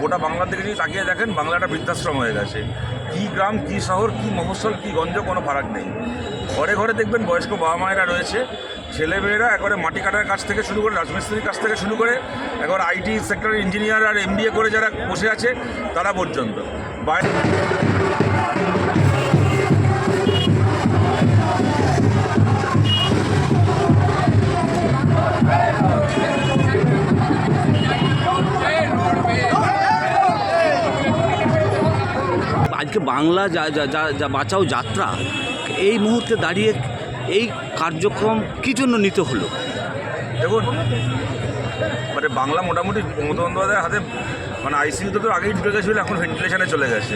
গোটা বাংলা থেকে যদি তাকিয়ে দেখেন, বাংলাটা বৃদ্ধাশ্রম হয়ে গেছে। কি গ্রাম, কি শহর, কি মফস্বল, কি গঞ্জ, কোনো ফারাক নেই। ঘরে ঘরে দেখবেন বয়স্ক বাবা মায়েরা রয়েছে। ছেলেমেয়েরা একবারে মাটি কাটার কাছ থেকে শুরু করে, রাজমিস্ত্রির কাছ থেকে শুরু করে, একবার আইটি সেক্টরের ইঞ্জিনিয়ার আর এমবিএ করে যারা বসে আছে, তারা পর্যন্ত। বাইরে বাংলা যা যা বাঁচাও যাত্রা, এই মুহূর্তে দাঁড়িয়ে এই কার্যক্রম কী জন্য নিতে হলো? দেখুন মানে বাংলা মোটামুটি মমতা বন্দ্যোপাধ্যায়ের হাতে মানে আইসিইউতে তো আগেই ঢুকে গেছিল, এখন ভেন্টিলেশনে চলে গেছে।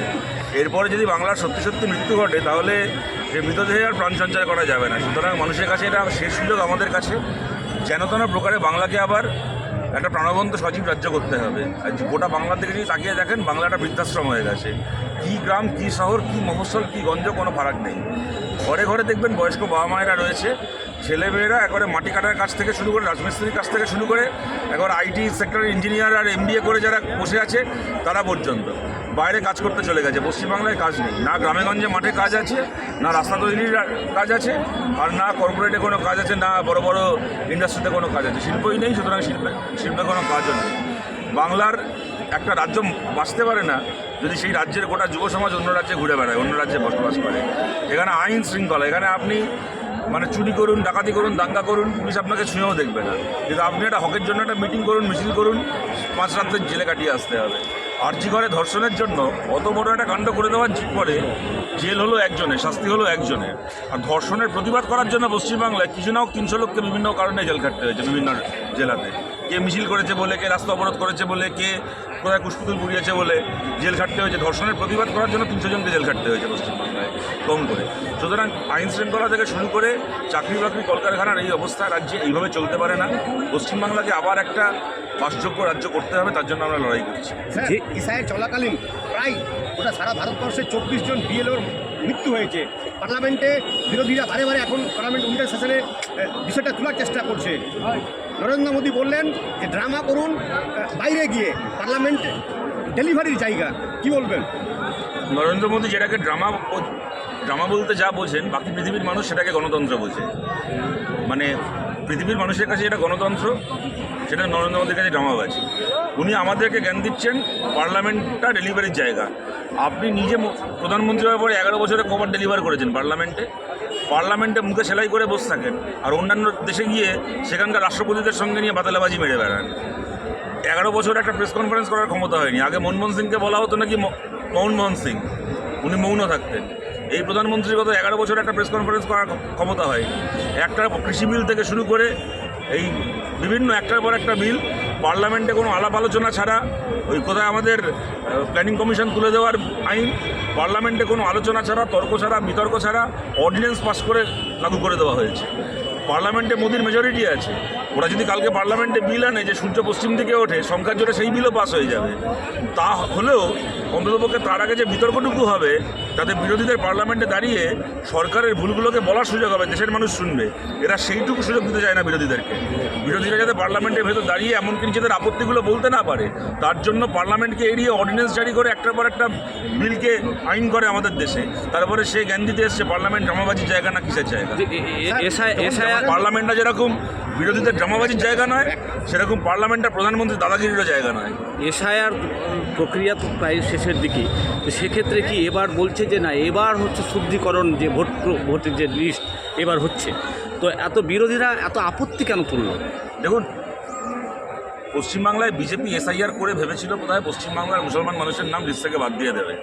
এরপরে যদি বাংলার সত্যি সত্যি মৃত্যু ঘটে, তাহলে যে মৃতদেহে আর প্রাণ সঞ্চয় করা যাবে না। সুতরাং মানুষের কাছে এটা শেষ সুযোগ আমাদের কাছে। যেন তেন প্রকারে বাংলাকে আবার একটা প্রাণবন্ত সজীব রাজ্য করতে হবে। আর গোটা বাংলার দিকে যদি তাকিয়ে দেখেন, বাংলাটা বৃদ্ধাশ্রম হয়ে গেছে। কি গ্রাম, কি শহর, কি মফস্বল, কি গঞ্জ, কোনো ফারাক নেই। ঘরে ঘরে দেখবেন বয়স্ক বাবা মায়েরা রয়েছে, ছেলেমেয়েরা একবারে মাটি কাটার কাছ থেকে শুরু করে, রাজমিস্ত্রির কাছ থেকে শুরু করে, একবার আইটি সেক্টরের ইঞ্জিনিয়ার আর এমবিএ করে যারা বসে আছে, তারা পর্যন্ত। বাইরে কাজ করতে চলে গেছে, পশ্চিমবাংলায় কাজ নেই। না গ্রামেগঞ্জে মাঠে কাজ আছে, না রাস্তা তৈরির কাজ আছে, আর না কর্পোরেটে কোনো কাজ আছে, না বড় বড় ইন্ডাস্ট্রিতে কোনো কাজ আছে। শিল্পই নেই, সুতরাং শিল্পে শিল্পে কোনো কাজও নেই। বাংলার একটা রাজ্য বাঁচতে পারে না যদি সেই রাজ্যের গোটা যুব সমাজ অন্য রাজ্যে ঘুরে বেড়ায়, অন্য রাজ্যে বসবাস করে। এখানে আইন শৃঙ্খলা, এখানে আপনি মানে চুরি করুন, ডাকাতি করুন, দাঙ্গা করুন, পুলিশ আপনাকে ছুঁয়েও দেখবে না। কিন্তু আপনি একটা হকের জন্য একটা মিটিং করুন, মিছিল করুন, পাঁচ রাত্রের জেলে কাটিয়ে আসতে হবে। আর্জি করে ধর্ষণের জন্য অত বড় একটা কাণ্ড করে দেওয়ার পরে জেল হলো একজনের শাস্তি হলো একজনের আর ধর্ষণের প্রতিবাদ করার জন্য পশ্চিমবাংলায় কিছু না হোক তিনশো লোককে বিভিন্ন কারণে জেল কাটতে হয়েছে বিভিন্ন জেলাতে। কে মিছিল করেছে বলে, কে রাস্তা অবরোধ করেছে বলে, কে কোথায় কুসপুতুল পুড়িয়েছে বলে জেল খাটতে হয়েছে। ধর্ষণের প্রতিবাদ করার জন্য তিনশো জনকে জেল খাটতে হয়েছে পশ্চিমবাংলায় কম করে। সুতরাং আইন শৃঙ্খলা থেকে শুরু করে চাকরি বাকরি কলকারখানার এই অবস্থা রাজ্যে এইভাবে চলতে পারে না। পশ্চিমবাংলাকে আবার একটা বাসযোগ্য রাজ্য করতে হবে তার জন্য আমরা লড়াই করছি। স্যার যে- ইসাইয়ের চলাকালীন প্রায় ওটা সারা ভারতবর্ষে চব্বিশ জন বিএলওর মৃত্যু হয়েছে। পার্লামেন্টে বিরোধীরা বারে বারে এখন পার্লামেন্ট উইন্টার সেশনে বিষয়টা তোলার চেষ্টা করছে। নরেন্দ্র মোদী বললেন যে ড্রামা করুন বাইরে গিয়ে পার্লামেন্ট ডেলিভারির জায়গা। কি বলবেন? নরেন্দ্র মোদী যেটাকে ড্রামা ড্রামা বলতে যা বোঝেন, বাকি পৃথিবীর মানুষ সেটাকে গণতন্ত্র বোঝে। মানে পৃথিবীর মানুষের কাছে যেটা গণতন্ত্র, সেটা নরেন্দ্র মোদীর কাছে ড্রামা ড্রামাবাজি উনি আমাদেরকে জ্ঞান দিচ্ছেন পার্লামেন্টটা ডেলিভারির জায়গা। আপনি নিজে প্রধানমন্ত্রী হওয়ার পরে এগারো বছরে কবার ডেলিভার করেছেন পার্লামেন্টে। পার্লামেন্টে মুখে সেলাই করে বসে থাকেন আর অন্যান্য দেশে গিয়ে সেখানকার রাষ্ট্রপতিদের সঙ্গে নিয়ে বাতালাবাজি মেরে বেড়ান। এগারো বছর একটা প্রেস কনফারেন্স করার ক্ষমতা হয়নি। আগে মনমোহন সিংকে বলা হতো নাকি মনমোহন সিং। উনি মৌন থাকতেন। এই প্রধানমন্ত্রীর গত এগারো বছর একটা প্রেস কনফারেন্স করার ক্ষমতা হয় একটা কৃষি বিল থেকে শুরু করে এই বিভিন্ন একটার পর একটা বিল, পার্লামেন্টে কোনো আলাপ আলোচনা ছাড়া ওই কোথায় আমাদের প্ল্যানিং কমিশন তুলে দেওয়ার আইন পার্লামেন্টে কোনো আলোচনা ছাড়া, তর্ক ছাড়া, বিতর্ক ছাড়া অর্ডিন্যান্স পাস করে লাগু করে দেওয়া হয়েছে। পার্লামেন্টে মোদির মেজরিটি আছে। ওরা যদি কালকে পার্লামেন্টে বিল আনে যে সূর্য পশ্চিম দিকে ওঠে সংখ্যার জোরে সেই বিলও পাস হয়ে যাবে। তা হলেও অন্ততপক্ষে তার আগে যে বিতর্কটুকু হবে তাতে বিরোধীদের পার্লামেন্টে দাঁড়িয়ে সরকারের ভুলগুলোকে বলার সুযোগ হবে দেশের মানুষ শুনবে। এরা সেইটুকু সুযোগ দিতে চায় না বিরোধীদেরকে। বিরোধীরা যাতে পার্লামেন্টের ভেতর দাঁড়িয়ে এমনকি নিজেদের আপত্তিগুলো বলতে না পারে তার জন্য পার্লামেন্টকে এড়িয়ে অর্ডিন্যান্স জারি করে একটার পর একটা বিলকে আইন করে আমাদের দেশে। তারপরে সে জ্ঞান দিতে এসছে পার্লামেন্ট জমাবাজির জায়গা না কিসের জায়গা? পার্লামেন্টটা যেরকম বিরোধীদের ড্রামাবাজির জায়গা নয় সেরকম পার্লামেন্টটা প্রধানমন্ত্রী দাদাগিরিরও জায়গা নয়। এসআইআর প্রক্রিয়া তো প্রায় শেষের দিকে। তো সেক্ষেত্রে কি এবার বলছে যে না এবার হচ্ছে শুদ্ধিকরণ যে ভোট ভোটের যে লিস্ট এবার হচ্ছে। তো এত বিরোধীরা এত আপত্তি কেন তুলল? দেখুন পশ্চিমবাংলায় বিজেপি এসআইআর করে ভেবেছিল বোধহয় পশ্চিমবাংলার মুসলমান মানুষের নাম লিস্ট থেকে বাদ দিয়ে দেবে।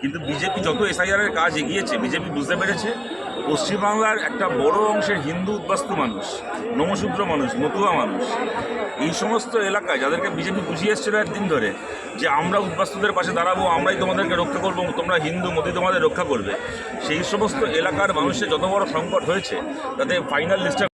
কিন্তু বিজেপি যত এসআইআরের কাজ এগিয়েছে বিজেপি বুঝতে পেরেছে পশ্চিমবাংলার একটা বড় অংশের হিন্দু উদ্বাস্তু মানুষ, নমশূদ্র মানুষ, মতুয়া মানুষ। এই সমস্ত এলাকায় যাদেরকে বিজেপি বুঝিয়ে এসছিল একদিন ধরে, যে আমরা উদ্বাস্তুদের পাশে দাঁড়াবো, আমরাই তোমাদেরকে রক্ষা করব, তোমরা হিন্দু, মোদি তোমাদের রক্ষা করবে। সেই সমস্ত এলাকার মানুষের যত বড় সংকট হয়েছে, তাতে ফাইনাল লিস্টে